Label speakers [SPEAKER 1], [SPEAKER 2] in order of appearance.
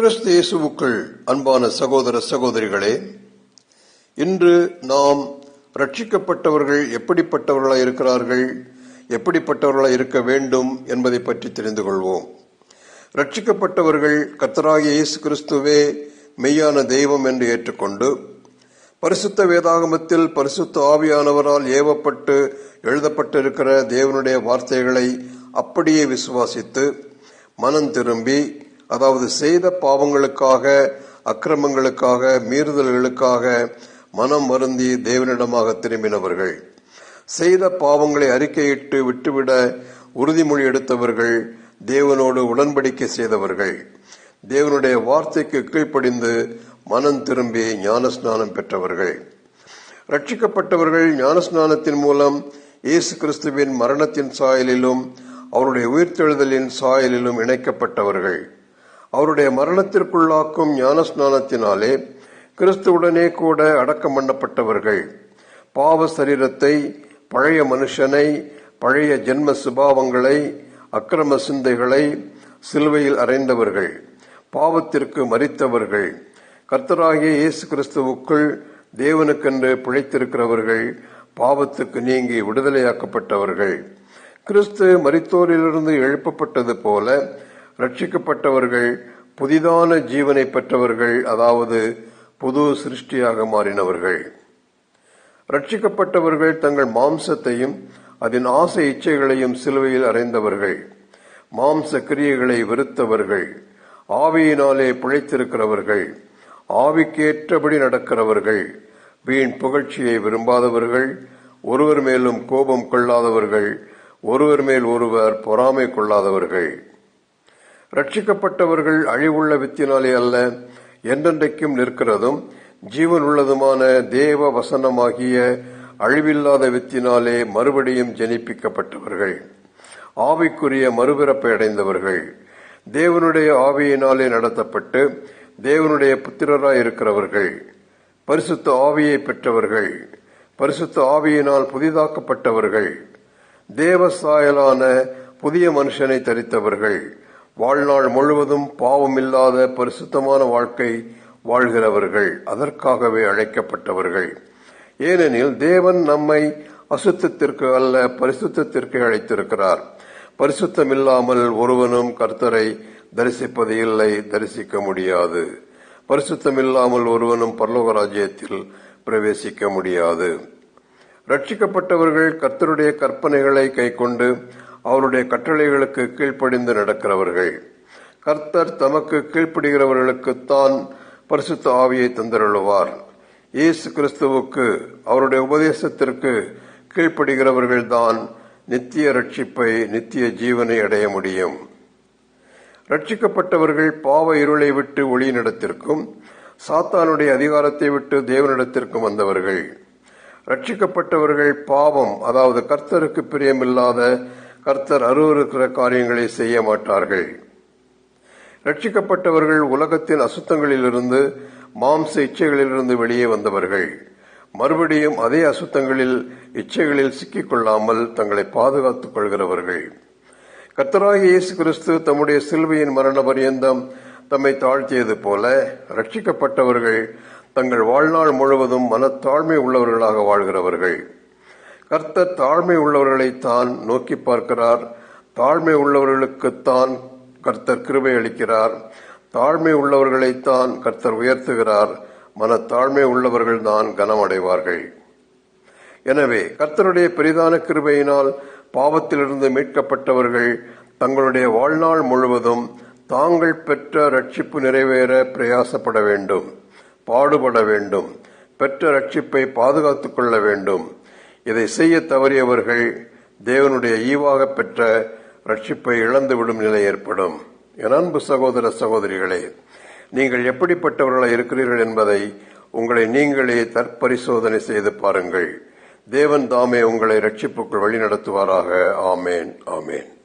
[SPEAKER 1] கிறிஸ்து இயேசுவுக்குள் அன்பான சகோதர சகோதரிகளே இன்று நாம் ரட்சிக்கப்பட்டவர்கள் எப்படிப்பட்டவர்களாக இருக்கிறார்கள் எப்படிப்பட்டவர்களாக இருக்க வேண்டும் என்பதை பற்றி தெரிந்து கொள்வோம். ரட்சிக்கப்பட்டவர்கள் கர்த்தராகிய இயேசு கிறிஸ்துவே மெய்யான தெய்வம் என்று ஏற்றுக்கொண்டு பரிசுத்த வேதாகமத்தில் பரிசுத்த ஆவியானவரால் ஏவப்பட்டு எழுதப்பட்டிருக்கிற தேவனுடைய வார்த்தைகளை அப்படியே விசுவாசித்து மனம் திரும்பி அதாவது செய்த பாவங்களுக்காக அக்கிரமங்களுக்காக மீறுதல்களுக்காக மனம் வருந்தி தேவனிடமாக திரும்பினவர்கள். செய்த பாவங்களை அறிக்கையிட்டு விட்டுவிட உறுதிமொழி எடுத்தவர்கள் தேவனோடு உடன்படிக்கை செய்தவர்கள். தேவனுடைய வார்த்தைக்கு கீழ்ப்படிந்து மனம் திரும்பி ஞானஸ்நானம் பெற்றவர்கள். ரட்சிக்கப்பட்டவர்கள் ஞானஸ்நானத்தின் மூலம் இயேசு கிறிஸ்துவின் மரணத்தின் சாயலிலும் அவருடைய உயிர்த்தெழுதலின் சாயலிலும் இணைக்கப்பட்டவர்கள். அவருடைய மரணத்திற்குள்ளாக்கும் ஞானஸ்நானத்தினாலே கிறிஸ்துவுடனே கூட அடக்கம் பண்ணப்பட்டவர்கள். பாவ சரீரத்தை பழைய மனுஷனை பழைய ஜென்ம சுபாவங்களை அக்கிரம சிந்தைகளை சிலுவையில் அறைந்தவர்கள் பாவத்திற்கு மறித்தவர்கள் கர்த்தராகிய இயேசு கிறிஸ்துவுக்குள் தேவனுக்கென்று பிழைத்திருக்கிறவர்கள் பாவத்துக்கு நீங்கி விடுதலையாக்கப்பட்டவர்கள். கிறிஸ்து மரித்தோரிலிருந்து எழுப்பப்பட்டது போல ரட்சிக்கப்பட்டவர்கள் புதிதான ஜீவனை பெற்றவர்கள் அதாவது புது சிருஷ்டியாக மாறினவர்கள். ரட்சிக்கப்பட்டவர்கள் தங்கள் மாம்சத்தையும் அதன் ஆசை இச்சைகளையும் சிலுவையில் அறைந்தவர்கள். மாம்ச கிரியைகளை வெறுத்தவர்கள். ஆவியினாலே பிழைத்திருக்கிறவர்கள். ஆவிக்கேற்றபடி நடக்கிறவர்கள். வீண் புகழ்ச்சியை விரும்பாதவர்கள். ஒருவர் மேலும் கோபம் கொள்ளாதவர்கள். ஒருவர் மேல் ஒருவர் பொறாமை கொள்ளாதவர்கள். ரட்சிக்கப்பட்டவர்கள் அழிவுள்ள வித்தினாலே அல்ல என்றென்றைக்கும் நிற்கிறதும் ஜீவன் உள்ளதுமான தேவ வசனமாகிய அழிவில்லாத வித்தினாலே மறுபடியும் ஜனிப்பிக்கப்பட்டவர்கள். ஆவிக்குரிய மறுபிறப்பை அடைந்தவர்கள். தேவனுடைய ஆவியினாலே நடத்தப்பட்டு தேவனுடைய புத்திரராய் இருக்கிறவர்கள். பரிசுத்த ஆவியை பெற்றவர்கள். பரிசுத்த ஆவியினால் புதிதாக்கப்பட்டவர்கள். தேவ சாயலான புதிய மனுஷனை தரித்தவர்கள். வாழ்நாள் முழுவதும் பாவமில்லாத பரிசுத்தமான வாழ்க்கை வாழ்கிறவர்கள் அதற்காகவே அழைக்கப்பட்டவர்கள். ஏனெனில் தேவன் நம்மை அசுத்தத்திற்கு அல்ல பரிசுத்திற்கு அழைத்திருக்கிறார். பரிசுத்தமில்லாமல் ஒருவனும் கர்த்தரை தரிசிப்பது இல்லை தரிசிக்க முடியாது. பரிசுத்தமில்லாமல் ஒருவனும் பரலோக ராஜ்யத்தில் பிரவேசிக்க முடியாது. ரட்சிக்கப்பட்டவர்கள் கர்த்தருடைய கற்பனைகளை கைக்கொண்டு அவருடைய கட்டளைகளுக்கு கீழ்ப்படிந்து நடக்கிறவர்கள். கர்த்தர் தமக்கு கீழ்ப்படுகிறவர்களுக்குத்தான் பரிசுத்த ஆவியை தந்தருளுவார். இயேசு கிறிஸ்துவுக்கு அவருடைய உபதேசத்திற்கு கீழ்ப்படுகிறவர்கள்தான் நித்திய ரட்சிப்பை நித்திய ஜீவனை அடைய முடியும். ரட்சிக்கப்பட்டவர்கள் பாவ இருளை விட்டு ஒளியினிடத்திற்கும் சாத்தானுடைய அதிகாரத்தை விட்டு தேவனிடத்திற்கும் வந்தவர்கள். ரட்சிக்கப்பட்டவர்கள் பாவம் அதாவது கர்த்தருக்கு பிரியமில்லாத கர்த்தர் அருவருக்கிற காரியங்களை செய்ய மாட்டார்கள். ரட்சிக்கப்பட்டவர்கள் உலகத்தின் அசுத்தங்களிலிருந்து மாம்ச இச்சைகளிலிருந்து வெளியே வந்தவர்கள். மறுபடியும் அதே அசுத்தங்களில் இச்சைகளில் சிக்கிக்கொள்ளாமல் தங்களை பாதுகாத்துக் கொள்கிறவர்கள். கர்த்தராகி இயேசு கிறிஸ்து தம்முடைய சிலுவையின் மரண பரியந்தம் தம்மை தாழ்த்தியது போல ரட்சிக்கப்பட்டவர்கள் தங்கள் வாழ்நாள் முழுவதும் மனத்தாழ்மை உள்ளவர்களாக வாழ்கிறவர்கள். கர்த்தர் தாழ்மை உள்ளவர்களைத்தான் நோக்கி பார்க்கிறார். தாழ்மை உள்ளவர்களுக்குத்தான் கர்த்தர் கிருபை அளிக்கிறார். தாழ்மை உள்ளவர்களைத்தான் கர்த்தர் உயர்த்துகிறார். மனத்தாழ்மை உள்ளவர்கள் தான் கனமடைவார்கள். எனவே கர்த்தருடைய பெரிதான கிருபையினால் பாவத்திலிருந்து மீட்கப்பட்டவர்கள் தங்களுடைய வாழ்நாள் முழுவதும் தாங்கள் பெற்ற ரட்சிப்பு நிறைவேற பிரயாசப்பட வேண்டும் பாடுபட வேண்டும் பெற்ற ரட்சிப்பை பாதுகாத்துக் கொள்ள வேண்டும். இதை செய்ய தவறியவர்கள் தேவனுடைய ஈவாக பெற்ற ரட்சிப்பை இழந்துவிடும் நிலை ஏற்படும். என் அன்பு சகோதர சகோதரிகளே நீங்கள் எப்படிப்பட்டவர்களாக இருக்கிறீர்கள் என்பதை உங்களை நீங்களே தற்பரிசோதனை செய்து பாருங்கள். தேவன் தாமே உங்களை ரட்சிப்புக்குள் வழிநடத்துவாராக. ஆமேன் ஆமேன்.